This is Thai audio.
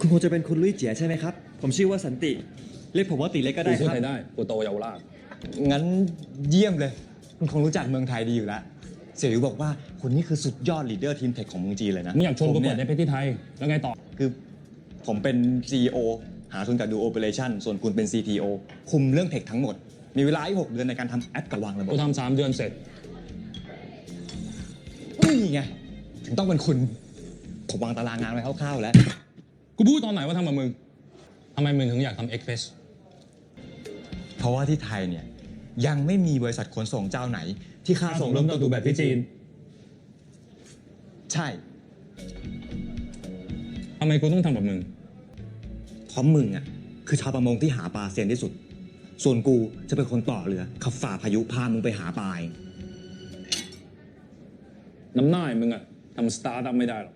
คุณคงจะเป็นคุณลุยเจียใช่ไหมครับ ผมชื่อว่าสันติ เรียกผมว่าตีเล็กก็กูได้ชื่คอรับใครได้กูโตเยาวราชงั้นเยี่ยมเลย คุณคงรู้จักเมืองไทยดีอยู่แล้ว เสี่ยวหลิวบอกว่าคุณนี่คือสุดยอดลีดเดอร์ทีมเทคของเมืองจีนเลยนะมึงอยากชวนกูผเปิดยในเพชรที่ไทย แล้วไงต่อ คือผมเป็น CEO หาทุนกับดูโอเปอเรชั่นส่วนคุณเป็น CTO คุมเรื่องเทคทั้งหมด มีเวลาอีก6เดือนในการทำแอปกับวางระบบกูทำสามเดือนเสร็จ นี่ไง ถึงต้องเป็นคุณ ผมวางตารางงานไว้คร่าวๆแล้ว กูพูดตอนไหนว่าทำกับมึงทำไมมึงถึงอยากทำเอ็กเฟสเพราะว่าที่ไทยเนี่ยยังไม่มีบริษัทขนส่งเจ้าไหน ที่ค่าส่งเริ่มต้นถูกแบบที่จีน ใช่ทำไมกูต้องทำกับมึง เพราะมึงอะคือชาวประมงที่หาปลาเซียนที่สุด ส่วนกูจะเป็นคนต่อเรือขับฝ่าพายุพามึงไปหาปลาเองน้ำหน้าไอ้มึงอะทำสตาร์ทอัพไม่ได้หรอก